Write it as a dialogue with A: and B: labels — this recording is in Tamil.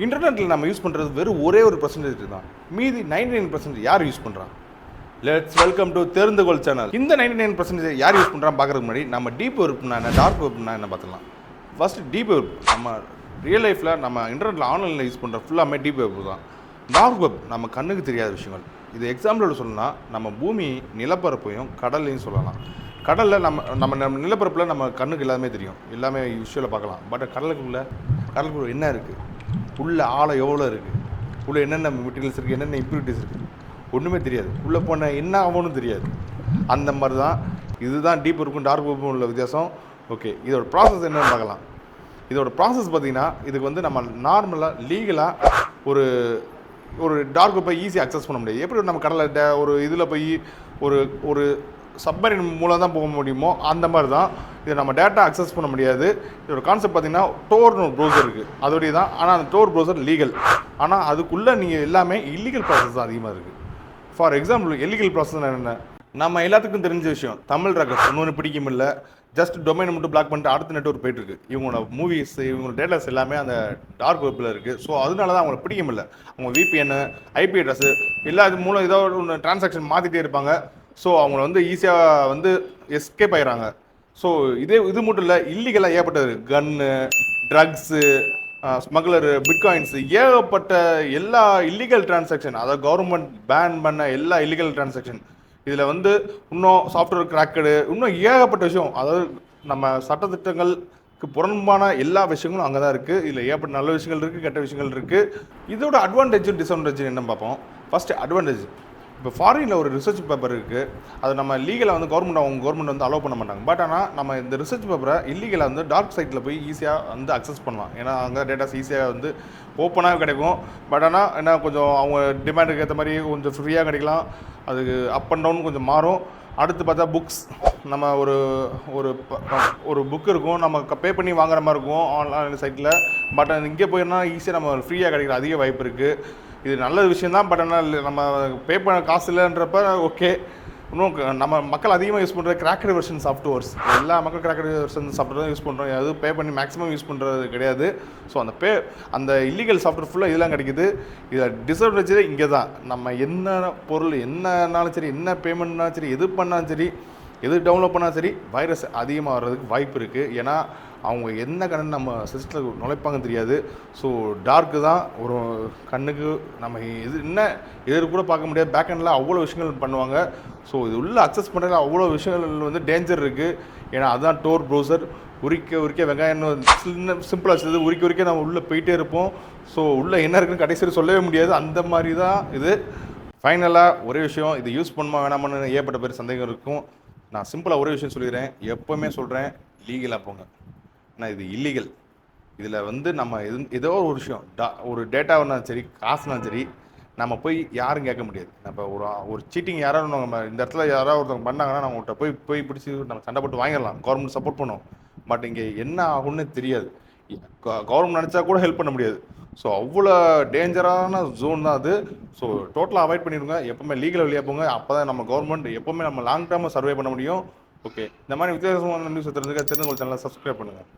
A: இன்டர்நெட்டில் நம்ம யூஸ் பண்ணுறது வெறும் ஒரே ஒரு பர்சன்டேஜ் தான். மீதி நைன்டி நைன் பர்சன்டேஜ் யார் யூஸ் பண்ணுறான் லெட்ஸ் வெல்கம் டு தெரிந்துகொள் சேனல் இந்த நைன்டி நைன் பர்சன்டேஜ் யார் யூஸ் பண்ணுறான் பார்க்குறதுக்கு முன்னாடி நம்ம டீப் வெப்னா என்ன டார்க் வெப்னா என்ன பார்த்துக்கலாம் ஃபர்ஸ்ட் டீப் வெப் நம்ம ரியல் லைஃப்பில் நம்ம இன்டர்நெட்டில் ஆன்லைனில் யூஸ் பண்ணுற ஃபுல்லாமே டீப் வெப் தான். டார்க் வெப் நம்ம கண்ணுக்கு தெரியாத விஷயங்கள். இது எக்ஸாம்பிளோட சொல்லணும்னா நம்ம பூமி நிலப்பரப்பையும் கடல்லையும் சொல்லலாம். கடலில் நம்ம நம்ம நம்ம நிலப்பரப்பில் நம்ம கண்ணுக்கு எல்லாமே தெரியும். எல்லாமே விஷுவலில் பார்க்கலாம். பட் கடலுக்குள்ளே கடலுக்குள்ளே என்ன இருக்குது உள்ளே ஆழம் எவ்வளோ இருக்குது உள்ளே என்னென்ன மெட்டீரியல்ஸ் இருக்குது என்னென்ன இம்ப்யூரிட்டிஸ் இருக்குது ஒன்றுமே தெரியாது. உள்ளே போன என்ன ஆகும்னு தெரியாது. அந்த மாதிரி தான் இதுதான் டீப் இருக்கும் டார்க் இருக்கும் உள்ள வித்தியாசம். ஓகே இதோட ப்ராசஸ் என்னன்னு பார்க்கலாம். இதோட ப்ராசஸ் பார்த்தீங்கன்னா இதுக்கு வந்து நம்ம நார்மலாக லீகலாக ஒரு ஒரு டார்க் போய் ஈஸியாக அக்சஸ் பண்ண முடியாது. எப்படி நம்ம கடலை ட- ஒரு இதில் போய் ஒரு ஒரு சப்மரின் மூலம் தான் போக முடியுமோ அந்த மாதிரி தான் இதை நம்ம டேட்டா அக்சஸ் பண்ண முடியாது. இதோட கான்செப்ட் பார்த்தீங்கன்னா டோர்னு ஒரு ப்ரௌசர் இருக்குது அதோடைய தான். ஆனால் அந்த டோர் ப்ரௌசர் லீகல் ஆனால் அதுக்குள்ளே நீங்கள் எல்லாமே இல்லீகல் ப்ராசஸ் தான் அதிகமாக இருக்குது ஃபார் எக்ஸாம்பிள் இல்லீகல் ப்ராசஸ் என்ன? நம்ம எல்லாத்துக்கும் தெரிஞ்ச விஷயம் தமிழ் ரகஸ் இன்னொன்று பிடிக்கும் இல்லை ஜஸ்ட் டொமைனை மட்டும் பிளாக் பண்ணிட்டு அடுத்த நெட்ஒர்க் போயிட்டு இருக்கு. இவங்களோட மூவிஸ் இவங்களோட டேட்டாஸ் எல்லாமே அந்த டார்க் வெப்பில் இருக்குது ஸோ அதனால தான் அவங்கள பிடிக்கும் இல்லை அவங்க விபிஎன் ஐபி அட்ரஸ் எல்லா இது மூலம் ஏதோ ஒன்று டிரான்சாக்ஷன் மாற்றிட்டே இருப்பாங்க. ஸோ அவங்கள வந்து ஈஸியாக வந்து எஸ்கேப் ஆயிடுறாங்க. ஸோ இதே இது மட்டும் இல்லை இல்லீகலாக ஏகப்பட்டது. கன்னு ட்ரக்ஸு ஸ்மக்லரு பிட்காயின்ஸ் ஏகப்பட்ட எல்லா இல்லீகல் டிரான்சாக்ஷன் அதாவது கவர்மெண்ட் பேன் பண்ண எல்லா இல்லீகல் டிரான்சாக்ஷன் இதில் வந்து இன்னும் சாஃப்ட்வேர் கிராக்கடு இன்னும் ஏகப்பட்ட விஷயம். அதாவது நம்ம சட்டத்திட்டங்களுக்கு புறம்பான எல்லா விஷயங்களும் அங்கே தான் இருக்குது இதில் ஏகப்பட்ட நல்ல விஷயங்கள் இருக்குது கெட்ட விஷயங்கள் இருக்குது இதோட அட்வான்டேஜும் டிஸ்அட்வான்டேஜ் என்ன பார்ப்போம். ஃபஸ்ட்டு அட்வான்டேஜ் இப்போ ஃபாரினில் ஒரு ரிசர்ச் பேப்பர் இருக்குது அது நம்ம லீகலாக வந்து கவர்மெண்ட் அவங்க கவர்மெண்ட் வந்து அலோவ் பண்ண மாட்டாங்க. பட் ஆனால் நம்ம இந்த ரிசர்ச் பேப்பரை இல்லீகலாக வந்து டார்க் சைட்டில் போய் ஈஸியாக வந்து அக்சஸ் பண்ணலாம். ஏன்னா அங்கே டேட்டாஸ் ஈஸியாக வந்து ஓப்பனாக கிடைக்கும். பட் ஆனால் என்ன கொஞ்சம் அவங்க டிமாண்டுக்கு ஏற்ற மாதிரி கொஞ்சம் ஃப்ரீயாக கிடைக்கலாம். அதுக்கு அப் அண்ட் டவுன் கொஞ்சம் மாறும். அடுத்து பார்த்தா புக்ஸ் நம்ம ஒரு ஒரு ஒரு புக் இருக்கும். நம்ம பே பண்ணி வாங்குற மாதிரி இருக்கும் ஆன்லைன் சைட்டில் பட் இங்கே போயிருந்தால் ஈஸியாக நம்ம ஃப்ரீயாக கிடைக்கிற அதிக வாய்ப்பு இருக்குது இது நல்ல விஷயம் தான் பட் ஆனால் நம்ம பே பண்ண காசு இல்லைன்றப்ப ஓகே இன்னும் நம்ம மக்கள் அதிகமாக யூஸ் பண்ணுற கிராக்கர் வெர்ஷன் சாஃப்ட்வேர்ஸ் எல்லா மக்கள் கிராக்கர் வெர்ஷன் சாஃப்ட்வேர் தான் யூஸ் பண்ணுறோம் அது பே பண்ணி மேக்ஸிமம் யூஸ் பண்ணுறது கிடையாது. ஸோ அந்த பே அந்த இல்லீகல் சாஃப்ட்வேர் ஃபுல்லாக இதெல்லாம் கிடைக்குது. இதில் டிஸ்அட்வான்டேஜே இங்கே தான் நம்ம என்ன பொருள் என்னன்னாலும் சரி என்ன பேமெண்ட்னாலும் சரி எது பண்ணாலும் சரி எது டவுன்லோட் பண்ணாலும் சரி வைரஸ் அதிகமாக வர்றதுக்கு வாய்ப்பு இருக்குது ஏன்னா அவங்க என்ன கண்ணு நம்ம சிஸ்டத்தில் நுழைப்பாங்க தெரியாது. ஸோ டார்க்கு தான். ஒரு கண்ணுக்கு நம்ம இது என்ன எதிர் கூட பார்க்க முடியாது. பேக் அவ்வளோ விஷயங்கள் பண்ணுவாங்க. ஸோ இது உள்ள அக்சஸ் பண்ணுறதுல அவ்வளோ விஷயங்கள் வந்து டேஞ்சர் இருக்குது ஏன்னா அதுதான் டோர் ப்ரௌசர் உரிக்க உரிக்க வெங்காயம் சின்ன சிம்பிளாக வச்சது உரிக்க உரிக்க நம்ம உள்ளே போயிட்டே இருப்போம். ஸோ உள்ளே என்ன இருக்குன்னு கடைசியில் சொல்லவே முடியாது. அந்த மாதிரி தான் இது. ஃபைனலாக ஒரே விஷயம் இது யூஸ் பண்ணுமா வேணாமான்னு ஏற்பட்ட பேர் சந்தேகம் இருக்கும். நான் சிம்பிளாக ஒரே விஷயம் சொல்லிடுறேன் எப்போவுமே சொல்கிறேன் லீகலாக போங்க. ஆனால் இது இல்லீகல் இதில் வந்து நம்ம எது ஏதோ ஒரு விஷயம் டா ஒரு டேட்டாவுனாலும் சரி காசுனாலும் சரி நம்ம போய் யாரும் கேட்க முடியாது. நம்ம ஒரு ஒரு சீட்டிங் யாராவது நம்ம இந்த இடத்துல யாராவது ஒருத்தவங்க பண்ணாங்கன்னா நம்ம அவங்கள்ட்ட போய் போய் பிடிச்சி நம்ம சண்டை போட்டு வாங்கிடலாம். கவர்மெண்ட் சப்போர்ட் பண்ணும். பட் இங்கே என்ன ஆகும்னு தெரியாது. கவர்மெண்ட் நினச்சா கூட ஹெல்ப் பண்ண முடியாது. ஸோ அவ்வளோ டேஞ்சரான ஜோன் தான் அது. ஸோ டோட்டலாக அவாய்ட் பண்ணிடுங்க. எப்பவுமே லீகல் வழியாக போங்க. அப்போ தான் நம்ம கவர்மெண்ட் எப்பவுமே நம்ம லாங் டேர்மாக சர்வே பண்ண முடியும். ஓகே இந்த மாதிரி வித்தியாசமான நியூஸ் தெரிஞ்சுக்க தெரிஞ்சு சேனலை சப்ஸ்கிரைப் பண்ணுங்கள்